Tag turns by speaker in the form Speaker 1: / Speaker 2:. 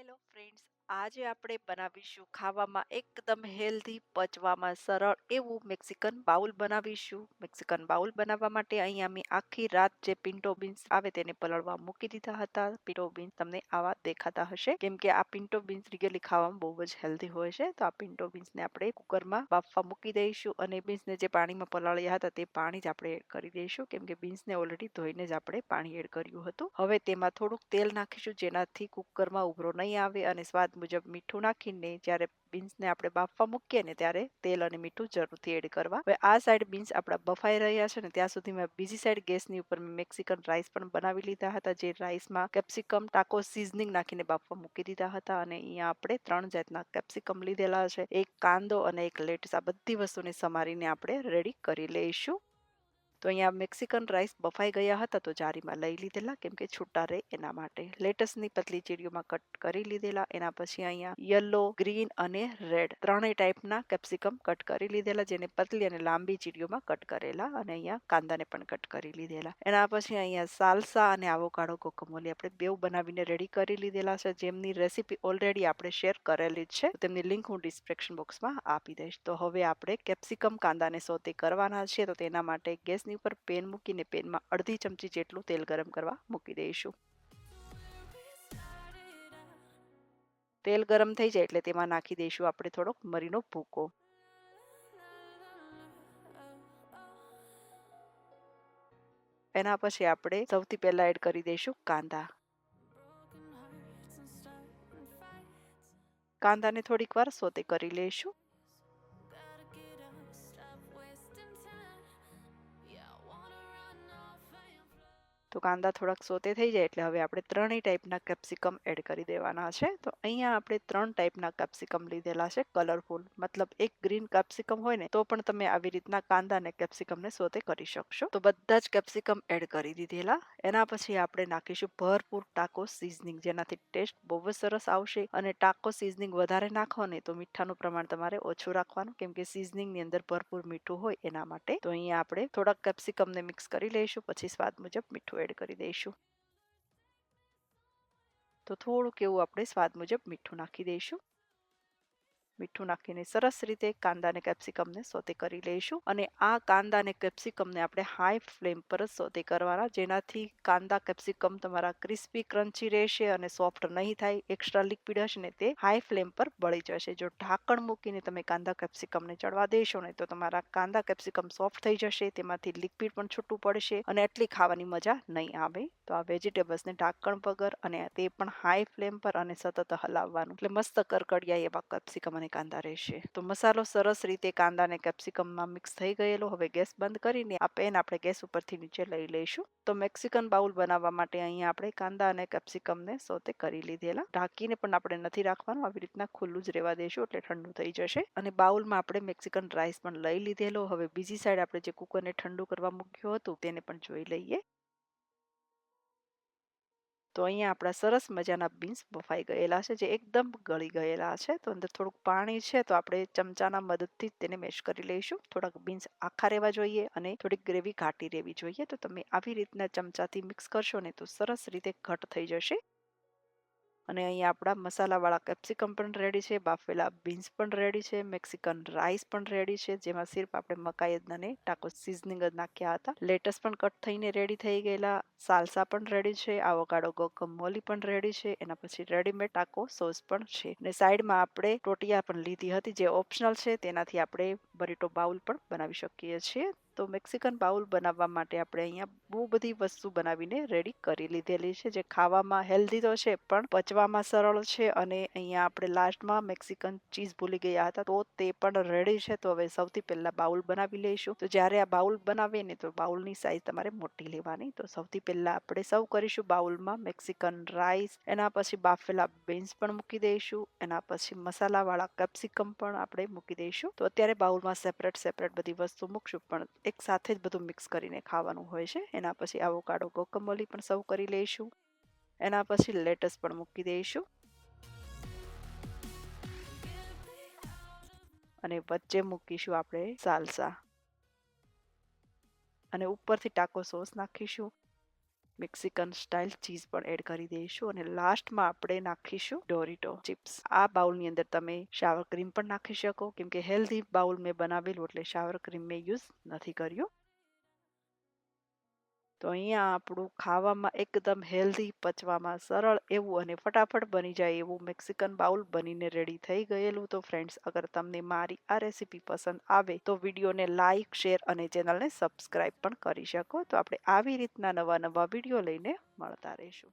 Speaker 1: Hello friends, આજે આપણે બનાવીશું ખાવામાં એકદમ હેલ્ધી, પચવામાં સરળ એવું મેક્સિકન બાઉલ બનાવીશું. મેક્સિકન બાઉલ બનાવવા માટે અહીંયા મેં આખી રાત જે પિન્ટો બીન્સ આવે તેને પલળવા મૂકી દીધા હતા. પિન્ટો બીન્સ તમને આવા દેખાતા હશે. કેમ કે આ પિન્ટો બીન્સ રિયલી ખાવામાં બહુ જ હેલ્ધી હોય છે. તો આ પિન્ટો બીન્સને આપણે કુકરમાં બાફવા મૂકી દઈશું અને બીન્સને જે પાણીમાં પલાળ્યા હતા તે પાણી જ આપણે એડ કરી દઈશું. કેમ કે બીન્સને ઓલરેડી ધોઈને જ આપણે પાણી એડ કર્યું હતું. હવે તેમાં થોડુંક તેલ નાખીશું જેનાથી કુકરમાં ઉભરો નહીં આવે અને સ્વાદ મુજબ મીઠું નાખીને જ્યારે બીન્સને આપણે બાફવા મૂકીએ ને ત્યારે તેલ અને મીઠું જરૂરથી એડ કરવા. હવે આ સાઈડ બીન્સ આપણા બફાઈ રહ્યા છે ને ત્યાં સુધી મેં બીજી સાઈડ ગેસની ઉપર મેં મેક્સિકન રાઈસ પણ બનાવી લીધા હતા, જે રાઈસમાં કેપ્સિકમ ટાકો સિઝનિંગ નાખીને બાફવા મૂકી દીધા હતા અને અહીંયા આપણે ત્રણ જાતના કેપ્સિકમ લીધેલા છે. એક કાંદો અને એક લેટ્સ આ બધી વસ્તુને સમારીને આપણે રેડી કરી લઈશું. તો અહીંયા મેક્સિકન રાઈસ બફાઈ ગયા હતા તો જારીમાં લઈ લીધેલા, કેમ કે છૂટા રહે એના માટે. લેટસની પતલી ચીડીઓમાં કટ કરી લીધેલા, એના પછી અહીંયા યલો ગ્રીન અને રેડ ત્રણેય ટાઈપના કેપ્સિકમ કટ કરી લીધેલા, જેને પતલી અને લાંબી ચીડીઓમાં કટ કરેલા અને અહીંયા કાંદાને પણ કટ કરી લીધેલા. એના પછી અહીંયા સાલસા અને આવોકાડો કોકમોલી આપણે બેવ બનાવીને રેડી કરી લીધેલા છે. જેમની રેસીપી ઓલરેડી આપણે શેર કરેલી જ છે તેમની લિંક હું ડિસ્ક્રિપ્શન બોક્સમાં આપી દઈશ. તો હવે આપણે કેપ્સિકમ કાંદાને સોતે કરવાના છે તો તેના માટે ગેસ ગેસની ઉપર પેન મૂકીને પેનમાં અડધી ચમચી જેટલું તેલ ગરમ કરવા મૂકી દઈશું. તેલ ગરમ થઈ જાય એટલે તેમાં નાખી દઈશું આપણે થોડોક મરીનો ભૂકો. એના પછી આપણે સૌથી પહેલા એડ કરી દઈશું કાંદા. કાંદાને થોડીક વાર સોતે કરી લઈશું. તો કાંદા થોડાક સોતે થઈ જાય એટલે હવે આપણે ત્રણેય ટાઈપના કેપ્સિકમ એડ કરી દેવાના છે. તો અહીંયા આપણે ત્રણ ટાઈપના કેપ્સિકમ લીધેલા છે કલરફુલ મતલબ એક ગ્રીન કેપ્સિકમ હોય ને, તો પણ તમે આવી રીતના કાંદા અને કેપ્સિકમને સોતે કરી શકશો. તો બધા જ કેપ્સિકમ એડ કરી દીધેલા. એના પછી આપણે નાખીશું ભરપૂર ટાકો સિઝનિંગ જેનાથી ટેસ્ટ બહુ જ સરસ આવશે. અને ટાકો સિઝનિંગ વધારે નાખો ને, તો મીઠાનું પ્રમાણ તમારે ઓછું રાખવાનું. કેમ કે સિઝનિંગની અંદર ભરપૂર મીઠું હોય એના માટે. તો અહીંયા આપણે થોડાક કેપ્સિકમને મિક્સ કરી લઈશું. પછી સ્વાદ મુજબ મીઠું એડ કરી દઈશું. તો થોડુંક એવું આપણે સ્વાદ મુજબ મીઠું નાખી દઈશું. મીઠું નાખીને સરસ રીતે કાંદા અને કેપ્સિકમને સોતે કરી લઈશું અને આ કાંદા અને કેપ્સિકમને આપણે હાઈ ફ્લેમ પર જ સોતે કરવાના, જેનાથી કાંદા કેપ્સિકમ તમારા ક્રિસ્પી, ક્રન્ચી રહેશે અને સોફ્ટ નહીં થાય, એક્સ્ટ્રા લિક્વિડ હશે ને તે હાઈ ફ્લેમ પર બળી જશે. જો ઢાંકણ મૂકીને તમે કાંદા કેપ્સિકમને ચડવા દેશો ને તો તમારા કાંદા કેપ્સિકમ સોફ્ટ થઈ જશે, તેમાંથી લિક્વિડ પણ છૂટું પડશે અને એટલી ખાવાની મજા નહીં આવે. તો આ વેજીટેબલ્સને ઢાંકણ વગર અને તે પણ હાઈ ફ્લેમ પર અને સતત હલાવવાનું. એટલે મસ્ત કરકડિયા એવા કેપ્સિકમ અને કાંદા રહેશે. તો મસાલો સરસ રીતે કાંદા અને કેપ્સિકમમાં મિક્સ થઈ ગયેલો. હવે ગેસ બંધ કરીને આ પેન આપણે ગેસ ઉપરથી નીચે લઈ લઈશું. તો મેક્સિકન બાઉલ બનાવવા માટે અહીંયા આપણે કાંદા અને કેપ્સિકમને સોતે કરી લીધેલા. ઢાંકીને પણ આપણે નથી રાખવાનું. આવી રીતના ખુલ્લું જ રહેવા દઈશું એટલે ઠંડુ થઈ જશે. અને બાઉલમાં આપણે મેક્સિકન રાઈસ પણ લઈ લીધેલો. હવે બીજી સાઈડ આપણે જે કુકરને ઠંડુ કરવા મૂક્યું હતું તેને પણ જોઈ લઈએ. તો અહીંયા આપણા સરસ મજાના બીન્સ બફાઈ ગયેલા છે, જે એકદમ ગળી ગયેલા છે. તો અંદર થોડુંક પાણી છે, તો આપણે ચમચાના મદદથી તેને મેશ કરી લઈશું. થોડાક બીન્સ આખા રહેવા જોઈએ અને થોડીક ગ્રેવી ઘાટી રહેવી જોઈએ. તો તમે આવી રીતના ચમચાથી મિક્સ કરશો ને તો સરસ રીતે ઘટ થઈ જશે. અને અહીંયા આપણા મસાલાવાળા કેપ્સિકમ પણ રેડી છે, બાફેલા બીન્સ પણ રેડી છે, મેક્સિકન રાઈસ પણ રેડી છે, જેમાં સિર્ફ આપણે મકાઈ અને ટાકો સિઝનિંગ જ નાખ્યા હતા. લેટસ પણ કટ થઈને રેડી થઈ ગયેલા. સાલસા પણ રેડી છે, આવોકાડો ગોકમોલી પણ રેડી છે, એના પછી રેડીમેડ ટાકો સોસ પણ છે. અને સાઈડમાં આપણે ટોટિયા પણ લીધી હતી, જે ઓપ્શનલ છે, તેનાથી આપણે બરીટો બાઉલ પણ બનાવી શકીએ છીએ. તો મેક્સિકન બાઉલ બનાવવા માટે આપણે અહીંયા બહુ બધી વસ્તુ બનાવીને રેડી કરી લીધેલી છે. જે ખાવામાં હેલ્ધી તો છે, પણ પચવામાં સરળ છે અને અહીંયા આપણે લાસ્ટમાં મેક્સિકન ચીઝ ભૂલી ગયા હતા. તો તે પણ રેડી છે. તો હવે સૌથી પહેલા બાઉલ બનાવી લઈશું. તો જ્યારે આ બાઉલ બનાવીએ ને તો બાઉલની સાઈઝ તમારે મોટી લેવાની. તો સૌથી પહેલા આપણે સૌ કરીશું બાઉલમાં મેક્સિકન રાઈસ એના પછી બાફેલા બીન્સ પણ મૂકી દઈશું. એના પછી મસાલાવાળા કેપ્સિકમ પણ આપણે મૂકી દઈશું. તો અત્યારે બાઉલમાં સેપરેટ સેપરેટ બધી વસ્તુ મૂકશું. પણ એક સાથે જ બધું મિક્સ કરીને ખાવાનું હોય છે. એના પછી આવોકાડો કોકમોલી પણ સર્વ કરી લઈશું. એના પછી લેટસ પણ મૂકી દઈશું. અને વચ્ચે મૂકીશું આપણે સાલસા અને ઉપરથી ટાકો સોસ નાખીશું. મેક્સિકન સ્ટાઇલ ચીઝ પણ એડ કરી દઈશું અને લાસ્ટમાં આપણે નાખીશું ડોરીટો ચિપ્સ. આ બાઉલની અંદર તમે શાવર ક્રીમ પણ નાખી શકો, કેમ કે હેલ્ધી બાઉલ મેં બનાવેલું એટલે શાવર ક્રીમ મેં યુઝ નથી કર્યું. તો અહીંયા આપણું ખાવામાં એકદમ હેલ્ધી પચવામાં સરળ એવું અને ફટાફટ બની જાય એવું મેક્સિકન બાઉલ બનીને રેડી થઈ ગયેલું. તો ફ્રેન્ડ્સ અગર તમને મારી આ રેસીપી પસંદ આવે તો વિડીયોને લાઇક શેર અને ચેનલને સબસ્ક્રાઈબ પણ કરી શકો. તો આપણે આવી રીતના નવા નવા વીડિયો લઈને મળતા રહીશું.